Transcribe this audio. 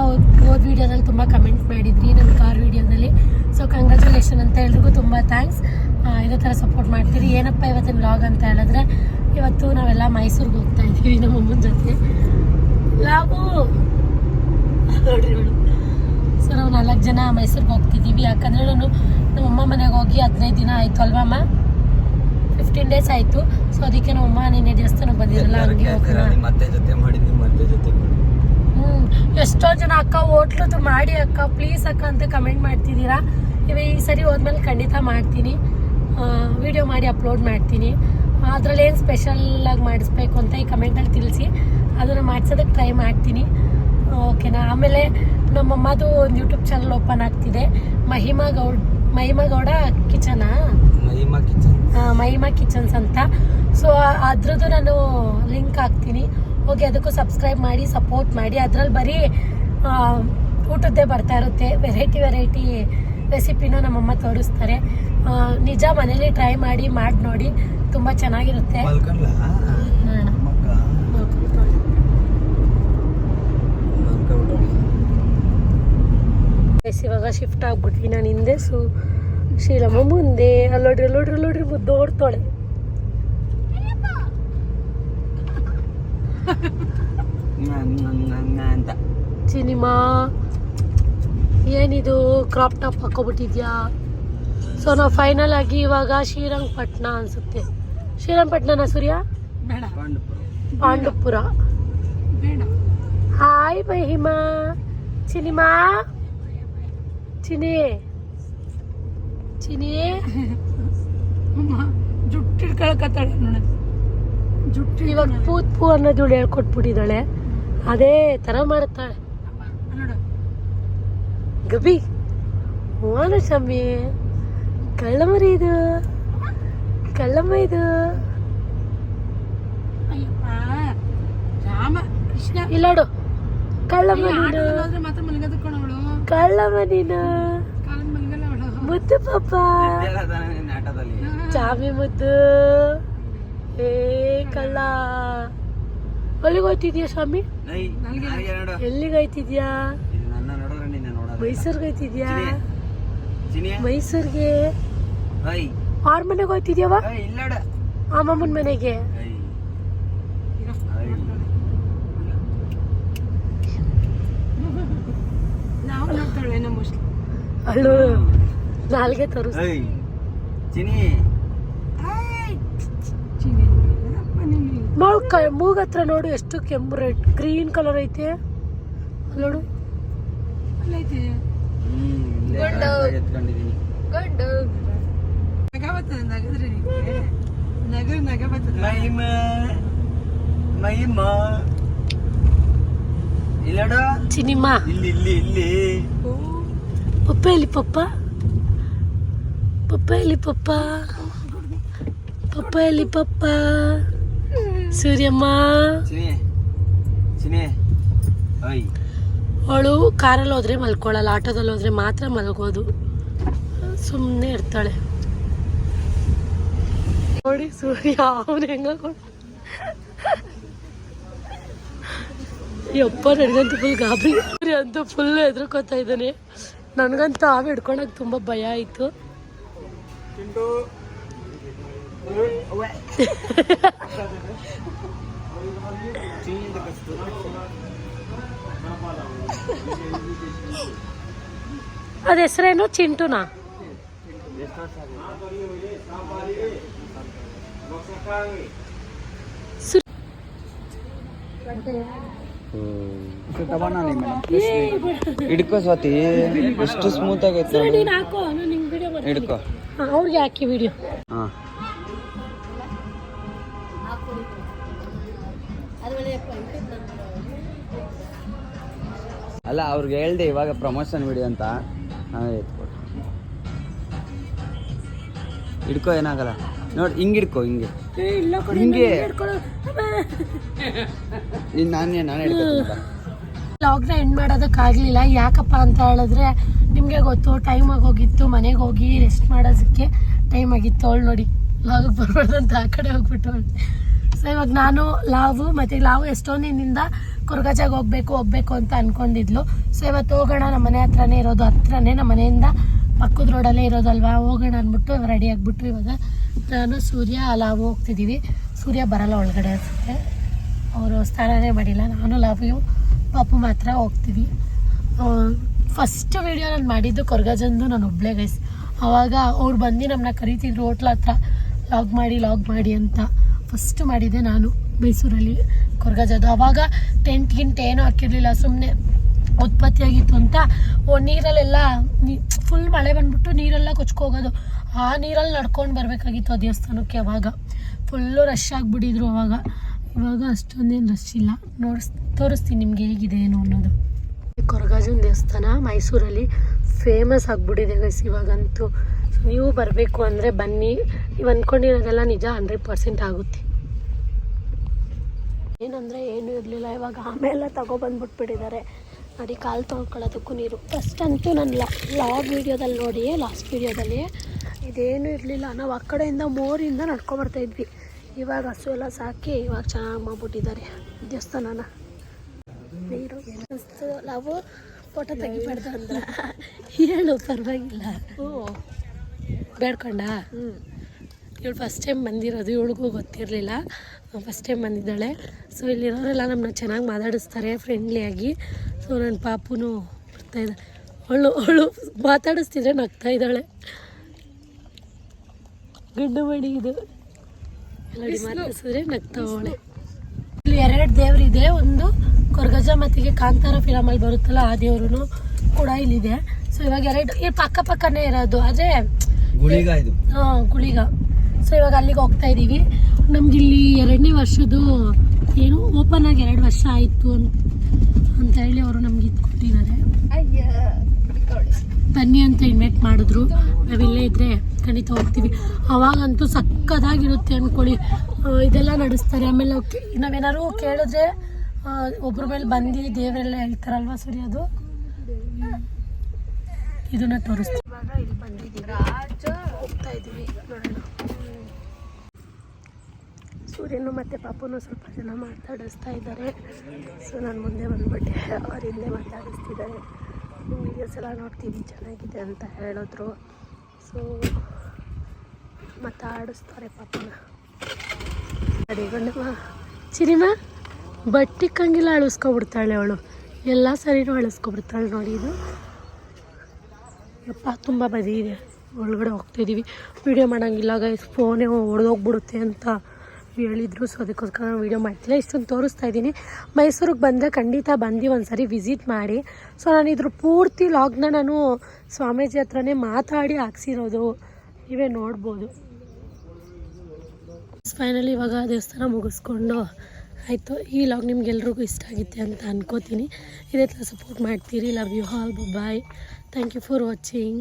ಎಷ್ಟೊಂದು ವೀಡಿಯೋದಲ್ಲಿ ತುಂಬ ಕಮೆಂಟ್ ಮಾಡಿದ್ರಿ ನನ್ನ ಕಾರ್ ವೀಡಿಯೋದಲ್ಲಿ ಸೊ ಕಂಗ್ರ್ಯಾಚುಲೇಷನ್ ಅಂತ ಎಲ್ರಿಗೂ ತುಂಬ ಥ್ಯಾಂಕ್ಸ್ ಇದೇ ಥರ ಸಪೋರ್ಟ್ ಮಾಡ್ತೀರಿ. ಏನಪ್ಪ ಇವತ್ತಿನ ವ್ಲಾಗ್ ಅಂತ ಹೇಳಿದ್ರೆ ಇವತ್ತು ನಾವೆಲ್ಲ ಮೈಸೂರಿಗೆ ಹೋಗ್ತಾ ಇದ್ದೀವಿ ನಮ್ಮ ಅಮ್ಮನ ಜೊತೆ. ಲಾಗು ನೋಡ್ರಿ ನೋಡು ಸೊ ನಾವು ನಾಲ್ಕು ಜನ ಮೈಸೂರಿಗೆ ಹೋಗ್ತಿದ್ದೀವಿ. ಯಾಕಂದರೆ ನಾನು ನಮ್ಮಮ್ಮ ಮನೆಗೆ ಹೋಗಿ ಹದಿನೈದು ದಿನ ಆಯಿತು ಅಲ್ವಮ್ಮ ಫಿಫ್ಟೀನ್ ಡೇಸ್ ಆಯಿತು. ಸೊ ಅದಕ್ಕೆ ನಮ್ಮಮ್ಮ ನಿನ್ನೆ ದೇವಸ್ಥಾನಕ್ಕೆ ಬಂದಿರಲ್ಲ ಹಂಗೆ ಹೋಗೋಣ ಎಷ್ಟೋ ಜನ ಅಕ್ಕ ಹೋಟ್ಲದ್ದು ಮಾಡಿ ಅಕ್ಕ ಪ್ಲೀಸ್ ಅಕ್ಕ ಅಂತ ಕಮೆಂಟ್ ಮಾಡ್ತಿದ್ದೀರಾ? ಇವಾಗ ಈ ಸರಿ ಹೋದ್ಮೇಲೆ ಖಂಡಿತ ಮಾಡ್ತೀನಿ. ವಿಡಿಯೋ ಮಾಡಿ ಅಪ್ಲೋಡ್ ಮಾಡ್ತೀನಿ. ಅದರಲ್ಲಿ ಏನು ಸ್ಪೆಷಲ್ ಆಗಿ ಮಾಡಿಸ್ಬೇಕು ಅಂತ ಈ ಕಮೆಂಟಲ್ಲಿ ತಿಳಿಸಿ. ಅದನ್ನು ಮಾಡಿಸೋದಕ್ಕೆ ಟ್ರೈ ಮಾಡ್ತೀನಿ. ಓಕೆನಾ ಆಮೇಲೆ ನಮ್ಮಮ್ಮದು ಒಂದು ಯೂಟ್ಯೂಬ್ ಚಾನಲ್ ಓಪನ್ ಆಗ್ತಿದೆ. ಮಹಿಮಾ ಗೌಡ್ ಮಹಿಮಾ ಗೌಡ ಕಿಚನಾ? ಮಹಿಮಾ ಮಹಿಮಾ ಕಿಚನ್ಸ್ ಅಂತ. ಸೊ ಅದ್ರದ್ದು ನಾನು ಲಿಂಕ್ ಹಾಕ್ತೀನಿ. ಹೋಗಿ ಅದಕ್ಕೂ ಸಬ್ಸ್ಕ್ರೈಬ್ ಮಾಡಿ ಸಪೋರ್ಟ್ ಮಾಡಿ ಅದ್ರಲ್ಲಿ ಬರೀ ಊಟದ್ದೇ ಬರ್ತಾ ಇರುತ್ತೆ. ವೆರೈಟಿ ವೆರೈಟಿ ರೆಸಿಪಿನ ನಮ್ಮಮ್ಮ ತೋರಿಸ್ತಾರೆ. ನಿಜ ಮನೇಲಿ ಟ್ರೈ ಮಾಡಿ ಮಾಡಿ ನೋಡಿ. ತುಂಬ ಚೆನ್ನಾಗಿರುತ್ತೆ. ಇವಾಗ ಶಿಫ್ಟ್ ಆಗ್ಬಿಟ್ವಿ ನಾನು ಹಿಂದೆ. ಸು ಶೀಲಮ್ಮ ಮುಂದೆ. ಅಲ್ಲೋಡ್ರಿ ಅಲ್ಲೋಡ್ರಿ ಅಲ್ಲೋಡ್ರಿ. ಮುದ್ದು ಓಡ್ತಾಳೆ ನನ್- ನನ್- ನನ್ ಅಂತ ಸಿನಿಮಾ. ಏನಿದು ಕ್ರಾಪ್ ಟಾಪ್ ಹಾಕೋಬಿಟ್ಟಿದ್ಯಾ? ಸೊ ನಾವು ಫೈನಲ್ ಆಗಿ ಇವಾಗ ಶ್ರೀರಂಗಪಟ್ಟಣ ಅನ್ಸುತ್ತೆ. ಶ್ರೀರಂಗಪಟ್ಟಣನ ಸೂರ್ಯ? ಪಾಂಡವಪುರ. ಬೇಡ. ಹಾಯ್ ಮಹಿಮಾ. ಚಿನಿಮಾ? ಚಿನಿ ಚಿನಿ ಜುಟ್ಟಿ ಹಿಡ್ಕೊಳಕತ್ತಾಳೆ ನೋಡ. ಜುಟ್ಟು ಇವಾಗ ಪೂತ್ ಪೂ ಅನ್ನೋದು ಹೇಳ್ಕೊಟ್ಬಿಟ್ಟಿದ್ದಾಳೆ. ಅದೇ ಥರ ಮಾಡುತ್ತಾಳೆ. ನೋಡು. ಗಬಿ ಓನ ಶಮ್ಮಿ ಕಳ್ಳಮರಿ ಇದು ಕಳ್ಳಮ್ಮ ಇದು. ಕೃಷ್ಣ. ಇಲ್ಲಾಡು ಕಳ್ಳಮ್ಮ ನೀನು. ಕಳ್ಳಮ್ಮ ನೀನು. ಮುದ್ದು ಪಾಪ. ಚಾಮಿ ಮುದ್ದು. ಏ ಕಳ್ಳ ಎಲ್ಲಿಗೆ ಹೋಯ್ತಿದ್ಯಾ ಸ್ವಾಮಿ? ನೈ, ನನಗೆ ಮೈಸೂರ್ಗೆ ಎಲ್ಲಿಗೆ ಮನೆಗೆ ಇದು ನನ್ನ ನೋಡಿದ್ರೆ ನಿನ್ನ ನೋಡೋದು. ನಾಲ್ಗೆ ಹೋಯ್ತಿದ್ಯಾ ಚಿನಿ ಮೈಸೂರ್ಗೆ ಐ ಆರ್ ಮನೆಗೆ ಹೋಯ್ತಿದ್ಯಾವ ಐ ಇಲ್ಲಡ ಅಮ್ಮಮ್ಮನ ಮನೆಗೆ ಐ ಐ ನಾವು ನೋಡ್ತಾಳೆ ನಮ್ಮ ಮೋಸ್ಟ್ಲಿ ಅಳು ನಾಲ್ಗೆ ತೋರಿಸ್ ಐ ಚಿನಿ ಚಿನಿ ಏನಪ್ಪ ನೀನು ನೋಡು ಕ ಮೂಗ್ ಹತ್ರ ನೋಡು ಎಷ್ಟು ಕೆಂಪು ರೆಡ್ ಗ್ರೀನ್ ಕಲರ್ ಐತೆ. ಅಲ್ಲ್ ನೋಡು. ಅಲ್ಲೈತೆ. ಇಲ್ಲೇ ನಗ ಬರ್ತದೆ ನಗದ್ರೆ ನಿಂಗೆ. ನಗರು ನಗ ಬರ್ತದೆ. ಮಹಿಮ ಮಹಿಮ ಇಲ್ಲಡ? ಚಿನಿಮಾ ಇಲ್ಲಿ ಇಲ್ಲಿ ಇಲ್ಲಿ. ಓ. ಪಪ್ಪ ಎಲ್ಲಿ ಪಪ್ಪ? ಪಪ್ಪ ಎಲ್ಲಿ ಪಪ್ಪ? ಪಪ್ಪ ಎಲ್ಲಿ ಪಪ್ಪ? ಸೂರ್ಯಮ್ಮ. ಅವಳು ಕಾರಲ್ಲಿ ಹೋದ್ರೆ ಮಲ್ಕೊಳ್ಳಲ್ಲ ಆಟೋದಲ್ಲಿ ಹೋದ್ರೆ ಮಾತ್ರ ಮಲ್ಗೋದು. ಸುಮ್ಮನೆ ಇರ್ತಾಳೆ. ನೋಡಿ ಸೂರ್ಯ ಅವನು ಹೆಂಗ ಯಪ್ಪ ನನಗಂತೂ ಫುಲ್ ಗಾಬರಿ. ಸೂರ್ಯ ಅಂತ ಫುಲ್ ಹೆದರ್ಕೋತಾ ಇದ್ದಾನೆ. ನನಗಂತೂ ಆವ್ ಹಿಡ್ಕೊಳಕ್ ತುಂಬ ಭಯ ಆಯಿತು. ಅದ ಹೆಸರೇನು? ಚಿಂಟುನಾ. ಹಿಡ್ಕೋ ಸ್ವಾತಿ. ಎಷ್ಟು ಸ್ಮೂತ್ ಆಗೈತೆ ಹಿಡ್ಕೋ. ಅವ್ರಿಗೆ ಹಾಕಿ ವಿಡಿಯೋ ಹಾ. ಅಲ್ಲ ಅವ್ರಿಗೆ ಹೇಳ್ದೆ ಇವಾಗ ಪ್ರಮೋಷನ್ ಬಿಡಿ ಅಂತ. ನಾವೇ ಎತ್ಕೊಟ್ಟು ಹಿಡ್ಕೋ ಏನಾಗಲ್ಲ. ನೋಡಿ ಹಿಂಗೆ ಹಿಡ್ಕೋ ಹಿಂಗೆ. ಹಿಂಗೆ. ನಾನು. ನೀನು ನಾನೇ ಹೇಳ್ತೀನಿ. ಲಾಗ್ನ ಎಂಡ್ ಮಾಡೋದಕ್ಕಾಗಲಿಲ್ಲ. ಯಾಕಪ್ಪ ಅಂತ ಹೇಳಿದ್ರೆ ನಿಮಗೆ ಗೊತ್ತು ಟೈಮ್ ಆಗೋಗಿತ್ತು ಮನೆಗೆ ಹೋಗಿ ರೆಸ್ಟ್ ಮಾಡೋದಕ್ಕೆ ಟೈಮ್ ಆಗಿತ್ತು. ಅವಳು ನೋಡಿ ಲಾಗ್ ಬರ್ಬಾರ್ದು ಅಂತ ಆ ಕಡೆ ಹೋಗ್ಬಿಟ್ಟು. ಸೊ ಇವಾಗ ನಾನು ಲಾವು ಮತ್ತೆ ಲಾವು ಎಷ್ಟೊಂದಿನಿಂದ ಕೊರಗಜಾಗ ಹೋಗ್ಬೇಕು ಹೋಗ್ಬೇಕು ಅಂತ ಅನ್ಕೊಂಡಿದ್ಲು. ಸೊ ಇವತ್ತು ಹೋಗೋಣ, ನಮ್ಮ ಮನೆ ಹತ್ರನೇ ಇರೋದು, ಹತ್ರನೇ ನಮ್ಮ ಮನೆಯಿಂದ ಪಕ್ಕದ ರೋಡಲ್ಲೇ ಇರೋದಲ್ವಾ ಹೋಗೋಣ ಅಂದ್ಬಿಟ್ಟು ರೆಡಿ ಆಗಿಬಿಟ್ಟು ಇವಾಗ. ನಾನು, ಸೂರ್ಯ, ಲಾವು ಹೋಗ್ತಿದ್ದೀವಿ ಸೂರ್ಯ ಬರಲ್ಲ ಒಳಗಡೆ ಅನ್ಸುತ್ತೆ. ಅವರು ಸ್ನಾನನೇ ಮಾಡಿಲ್ಲ. ನಾನು ಲಾವು ಪಾಪು ಮಾತ್ರ ಹೋಗ್ತೀವಿ ಫಸ್ಟ್ ವಿಡಿಯೋ ನಾನು ಮಾಡಿದ್ದು ಕೊರ್ಗಜಂದು ನಾನು ಒಬ್ಳೆ ಗೈಸ್ ಅವಾಗ ಅವ್ರು ಬಂದು ನಮ್ಮನ್ನ ಕರಿತಿದ್ರು, ಹೋಟ್ಲ ಹತ್ರ ಲಾಗ್ ಮಾಡಿ ಲಾಗ್ ಮಾಡಿ ಅಂತ. ಫಸ್ಟ್ ಮಾಡಿದೆ ನಾನು ಮೈಸೂರಲ್ಲಿ ಕೊರ್ಗಜದು. ಅವಾಗ ಟೆಂಟ್ ಗಿಂಟ್ ಏನೂ ಹಾಕಿರಲಿಲ್ಲ ಸುಮ್ಮನೆ ಉತ್ಪತ್ತಿಯಾಗಿತ್ತು ಅಂತ. ಓ, ನೀರಲ್ಲೆಲ್ಲ ಫುಲ್ ಮಳೆ ಬಂದ್ಬಿಟ್ಟು ನೀರೆಲ್ಲ ಕೊಚ್ಕೋಗೋದು. ಆ ನೀರಲ್ಲಿ ನಡ್ಕೊಂಡು ಬರಬೇಕಾಗಿತ್ತು ಆ ದೇವಸ್ಥಾನಕ್ಕೆ ಅವಾಗ. ಫುಲ್ಲು ರಶ್ ಆಗಿಬಿಟ್ಟಿದ್ರು ಅವಾಗ. ಇವಾಗ ಅಷ್ಟೊಂದೇನು ರಶ್ ಇಲ್ಲ. ನೋಡಿಸ್, ತೋರಿಸ್ತೀನಿ ನಿಮಗೆ ಹೇಗಿದೆ ಏನು ಅನ್ನೋದು. ಕೊರಗಾಜನ ದೇವಸ್ಥಾನ ಮೈಸೂರಲ್ಲಿ ಫೇಮಸ್ ಆಗಿಬಿಟ್ಟಿದೆ ಗೈಸ್ ಇವಾಗಂತೂ. ಸೊ ನೀವು ಬರಬೇಕು ಅಂದರೆ ಬನ್ನಿ. ನೀವು ಅಂದ್ಕೊಂಡಿರೋದೆಲ್ಲ ನಿಜ ಹಂಡ್ರೆಡ್ ಪರ್ಸೆಂಟ್ ಆಗುತ್ತೆ. ಏನಂದರೆ ಏನೂ ಇರಲಿಲ್ಲ, ಇವಾಗ ಆಮೇಲೆ ತಗೊಬಂದ್ಬಿಟ್ಬಿಟ್ಟಿದ್ದಾರೆ. ನೋಡಿ, ಕಾಲು ತೊಳ್ಕೊಳ್ಳೋದಕ್ಕೂ ನೀರು. ಫಸ್ಟ್ ಅಂತೂ ನಾನು ಲಾಗ್ ವೀಡಿಯೋದಲ್ಲಿ ನೋಡಿ ಲಾಸ್ಟ್ ವೀಡಿಯೋದಲ್ಲಿ ಇದೇನೂ ಇರಲಿಲ್ಲ. ನಾವು ಆ ಕಡೆಯಿಂದ ಮೋರಿಂದ ನಡ್ಕೊಬರ್ತಾ ಇದ್ವಿ. ಇವಾಗ ಹಸು ಎಲ್ಲ ಸಾಕಿ ಇವಾಗ ಚೆನ್ನಾಗಿ ಮಾಡ್ಬಿಟ್ಟಿದ್ದಾರೆ ದೇವಸ್ಥಾನನ. ನೀರು ಅನಿಸ್ತು ನಾವು ಫೋಟೋ ತೆಗಿಬಾರ್ದು ಅಂದ್ರ. ಹೇಳು ಪರವಾಗಿಲ್ಲ. ಬೇಡ್ಕೊಂಡ? ಇವಳು ಫಸ್ಟ್ ಟೈಮ್ ಬಂದಿರೋದು ಇವಳಿಗೂ ಗೊತ್ತಿರಲಿಲ್ಲ. ಫಸ್ಟ್ ಟೈಮ್ ಬಂದಿದ್ದಾಳೆ. ಸೊ ಇಲ್ಲಿರೋರೆಲ್ಲ ನಮ್ಮನ್ನ ಚೆನ್ನಾಗಿ ಮಾತಾಡಿಸ್ತಾರೆ ಫ್ರೆಂಡ್ಲಿಯಾಗಿ ಸೊ ನನ್ನ ಪಾಪುನು ಬರ್ತಾ ಇದ್ದ ಅವಳು ಅವಳು ಮಾತಾಡಿಸ್ತಿದ್ರೆ ನಗ್ತಾ ಇದ್ದಾಳೆ. ಗಂಡು ಮಡಿ ಇದು. ಎಲ್ಲ ಮಾತಾಡಿಸಿದ್ರೆ ನಗ್ತಾವಳೆ. ಇಲ್ಲಿ ಎರಡು ದೇವರಿದೆ ಒಂದು ಕೊರ್ಗಜ ಮತ್ತಿಗೆ ಕಾಂತಾರ ಫಿಲಮಲ್ಲಿ ಬರುತ್ತಲ್ಲ ಆ ದೇವ್ರು ಕೂಡ ಇಲ್ಲಿದೆ. ಸೊ ಇವಾಗ ಎರಡು ಇಲ್ಲಿ ಪಕ್ಕ ಪಕ್ಕನೇ ಇರೋದು. ಆದರೆ ಗುಳಿಗ ಇದು. ಹಾಂ ಗುಳಿಗ. ಸೊ ಇವಾಗ ಅಲ್ಲಿಗೆ ಹೋಗ್ತಾ ಇದ್ದೀವಿ ನಮ್ಗೆ ಇಲ್ಲಿ ಎರಡನೇ ವರ್ಷದ್ದು ಏನು ಓಪನ್ ಆಗಿ ಎರಡು ವರ್ಷ ಆಯಿತು ಅಂತ ಅಂತ ಹೇಳಿ ಅವರು ನಮ್ಗೆ ಇದು ಕೊಟ್ಟಿದ್ದಾರೆ. ಬನ್ನಿ ಅಂತ ಇನ್ವೈಟ್ ಮಾಡಿದ್ರು. ನಾವಿಲ್ಲೇ ಇದ್ದರೆ ಖಂಡಿತ ಹೋಗ್ತೀವಿ. ಅವಾಗಂತೂ ಸಕ್ಕದಾಗಿರುತ್ತೆ ಅಂದ್ಕೊಳ್ಳಿ ಇದೆಲ್ಲ ನಡೆಸ್ತಾರೆ. ಆಮೇಲೆ ನಾವು ನಾವೇನಾದ್ರು ಕೇಳಿದ್ರೆ ಆ, ಒಬ್ರ ಮೇಲೆ ಬಂದು ದೇವರೆಲ್ಲ ಹೇಳ್ತಾರಲ್ವಾ ಸರಿ ಅದು? ಇದನ್ನ ತೋರಿಸ್ತೀವಿ ಇವಾಗ ಇಲ್ಲಿ ಬಂದಿದ್ದೀವಿ. ಹೋಗ್ತಾ ಇದ್ದೀವಿ. ನೋಡೋಣ. ಸೂರ್ಯನು ಮತ್ತು ಪಾಪನು ಸ್ವಲ್ಪ ಜನ ಮಾತಾಡಿಸ್ತಾ ಇದ್ದಾರೆ. ಸೊ ನಾನು ಮುಂದೆ ಬಂದ್ಬಿಟ್ಟೆ. ಅವ್ರ ಹಿಂದೆ ಮಾತಾಡಿಸ್ತಿದ್ದಾರೆ. ವೀಡಿಯೋಸ್ ಸಲ ನೋಡ್ತೀವಿ ಚೆನ್ನಾಗಿದೆ ಅಂತ ಹೇಳಿದ್ರು. ಸೊ ಮಾತಾಡಿಸ್ತಾರೆ ಪಾಪುನ. ಅಡಿಗೊಂಡಮ್ಮ ಚಿರಿಮ? ಬಟ್ಟಿಕ್ಕಂಗಿಲ್ಲ ಅಳಿಸ್ಕೊಬಿಡ್ತಾಳೆ ಅವಳು. ಎಲ್ಲ ಸರಿನೂ ಅಳಿಸ್ಕೊಬಿಡ್ತಾಳೆ ನೋಡಿ ಇದು. ಅಪ್ಪ ತುಂಬ ಬದಿ ಇದೆ. ಒಳಗಡೆ ಹೋಗ್ತಾಯಿದ್ದೀವಿ ವೀಡಿಯೋ ಮಾಡೋಂಗಿಲ್ಲ ಗೈಸ್ ಫೋನೇ ಹೊಡೆದೋಗ್ಬಿಡುತ್ತೆ ಅಂತ ಹೇಳಿದ್ರು. ಸೊ ಅದಕ್ಕೋಸ್ಕರ ನಾನು ವೀಡಿಯೋ ಮಾಡ್ತಿಲ್ಲ. ಇಷ್ಟೊಂದು ತೋರಿಸ್ತಾ ಇದ್ದೀನಿ. ಮೈಸೂರಿಗೆ ಬಂದರೆ ಖಂಡಿತ ಬಂದು ಒಂದು ಸರಿ ವಿಸಿಟ್ ಮಾಡಿ. ಸೊ ನಾನು ಇದ್ರ ಪೂರ್ತಿ ಲಾಗ್ನ ನಾನು ಸ್ವಾಮೀಜಿ ಹತ್ರನೇ ಮಾತಾಡಿ ಹಾಕ್ಸಿರೋದು. ನೀವೇ ನೋಡ್ಬೋದು. ಫೈನಲಿ ಇವಾಗ ದೇವಸ್ಥಾನ ಮುಗಿಸ್ಕೊಂಡು ಆಯಿತು. ಈ ಲಾಗ್ ನಿಮ್ಗೆಲ್ರಿಗೂ ಇಷ್ಟ ಆಗಿತ್ತೆ ಅಂತ ಅನ್ಕೋತೀನಿ. ಇದೇ ಥರ ಸಪೋರ್ಟ್ ಮಾಡ್ತೀರಿ. Love you all bye thank you for watching